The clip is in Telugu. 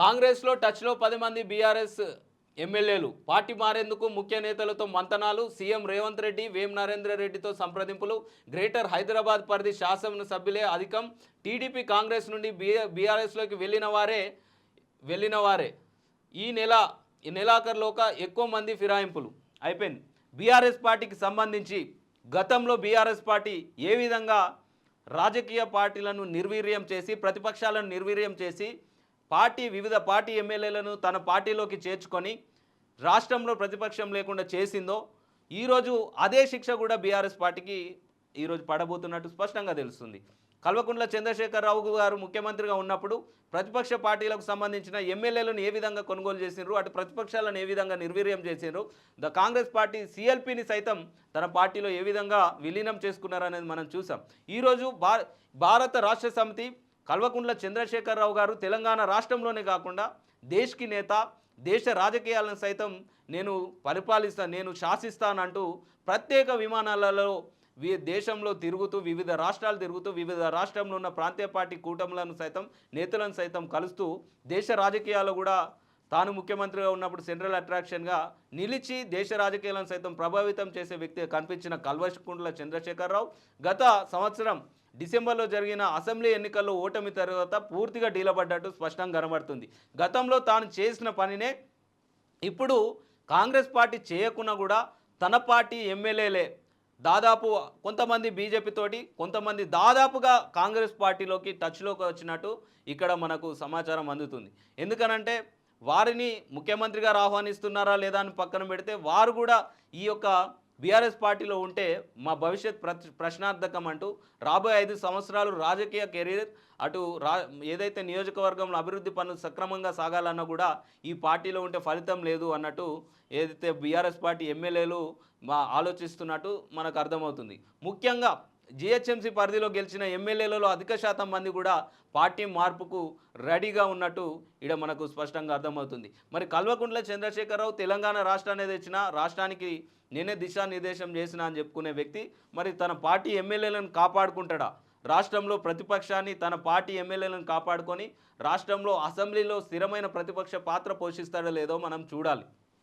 కాంగ్రెస్లో టచ్లో పది మంది బీఆర్ఎస్ ఎమ్మెల్యేలు. పార్టీ మారేందుకు ముఖ్య నేతలతో మంతనాలు సీఎం రేవంత్ రెడ్డి వేం నరేంద్ర రెడ్డితో సంప్రదింపులు. గ్రేటర్ హైదరాబాద్ పరిధి శాసనసభ్యులే అధికం. టీడీపీ కాంగ్రెస్ నుండి బీ బీఆర్ఎస్లోకి వెళ్ళిన వారే వెళ్ళిన వారే. ఈ నెల ఈ నెలాఖరులోక ఎక్కువ మంది ఫిరాయింపులు. అయిపోయింది. బీఆర్ఎస్ పార్టీకి సంబంధించి గతంలో బీఆర్ఎస్ పార్టీ ఏ విధంగా రాజకీయ పార్టీలను నిర్వీర్యం చేసి ప్రతిపక్షాలను నిర్వీర్యం చేసి పార్టీ వివిధ పార్టీ ఎమ్మెల్యేలను తన పార్టీలోకి చేర్చుకొని రాష్ట్రంలో ప్రతిపక్షం లేకుండా చేసిందో ఈరోజు అదే శిక్ష కూడా బీఆర్ఎస్ పార్టీకి ఈరోజు పడబోతున్నట్టు స్పష్టంగా తెలుస్తుంది. కల్వకుంట్ల చంద్రశేఖరరావు గారు ముఖ్యమంత్రిగా ఉన్నప్పుడు ప్రతిపక్ష పార్టీలకు సంబంధించిన ఎమ్మెల్యేలను ఏ విధంగా కొనుగోలు చేసిండ్రు అటు ప్రతిపక్షాలను ఏ విధంగా నిర్వీర్యం చేసిండ్రు ద కాంగ్రెస్ పార్టీ సిఎల్పిని సైతం తన పార్టీలో ఏ విధంగా విలీనం చేసుకున్నారనేది మనం చూసాం. ఈరోజు భా భారత రాష్ట్ర సమితి కల్వకుంట్ల చంద్రశేఖరరావు గారు తెలంగాణ రాష్ట్రంలోనే కాకుండా దేశ్కి నేత దేశ రాజకీయాలను సైతం నేను పరిపాలిస్తాను నేను శాసిస్తానంటూ ప్రత్యేక విమానాలలో వి దేశంలో తిరుగుతూ వివిధ రాష్ట్రాలు తిరుగుతూ వివిధ రాష్ట్రంలో ఉన్న ప్రాంతీయ పార్టీ కూటములను సైతం నేతలను సైతం కలుస్తూ దేశ రాజకీయాలు కూడా తాను ముఖ్యమంత్రిగా ఉన్నప్పుడు సెంట్రల్ అట్రాక్షన్గా నిలిచి దేశ రాజకీయాలను సైతం ప్రభావితం చేసే వ్యక్తి కనిపించిన కల్వకుంట్ల చంద్రశేఖరరావు గత సంవత్సరం డిసెంబర్లో జరిగిన అసెంబ్లీ ఎన్నికల్లో ఓటమి తర్వాత పూర్తిగా డీలబడ్డట్టు స్పష్టంగా కనబడుతుంది. గతంలో తాను చేసిన పనినే ఇప్పుడు కాంగ్రెస్ పార్టీ చేయకున్నా కూడా తన పార్టీ ఎమ్మెల్యేలే. దాదాపు కొంతమంది బీజేపీతోటి కొంతమంది దాదాపుగా కాంగ్రెస్ పార్టీలోకి టచ్లోకి వచ్చినట్టు ఇక్కడ మనకు సమాచారం అందుతుంది. ఎందుకనంటే వారిని ముఖ్యమంత్రి గారు ఆహ్వానిస్తున్నారా లేదా అని పక్కన పెడితే వారు కూడా ఈ యొక్క బీఆర్ఎస్ పార్టీలో ఉంటే మా భవిష్యత్ ప్ర- ప్రశ్నార్థకం అంటూ రాబోయే ఐదు సంవత్సరాలు రాజకీయ కెరీర్ అటు రా ఏదైతే నియోజకవర్గంలో అభివృద్ధి పనులు సక్రమంగా సాగాలన్నా కూడా ఈ పార్టీలో ఉంటే ఫలితం లేదు అన్నట్టు ఏదైతే బీఆర్ఎస్ పార్టీ ఎమ్మెల్యేలు మా ఆలోచిస్తున్నట్టు మనకు అర్థమవుతుంది. ముఖ్యంగా జిహెచ్ఎంసీ పరిధిలో గెలిచిన ఎమ్మెల్యేలలో అధిక శాతం మంది కూడా పార్టీ మార్పుకు రెడీగా ఉన్నట్టు ఇక్కడ మనకు స్పష్టంగా అర్థమవుతుంది. మరి కల్వకుంట్ల చంద్రశేఖరరావు తెలంగాణ రాష్ట్రాన్ని తెచ్చిన రాష్ట్రానికి నేనే దిశానిర్దేశం చేసిన అని చెప్పుకునే వ్యక్తి మరి తన పార్టీ ఎమ్మెల్యేలను కాపాడుకుంటాడా? రాష్ట్రంలో ప్రతిపక్షాన్ని తన పార్టీ ఎమ్మెల్యేలను కాపాడుకొని రాష్ట్రంలో అసెంబ్లీలో స్థిరమైన ప్రతిపక్ష పాత్ర పోషిస్తాడో లేదో మనం చూడాలి.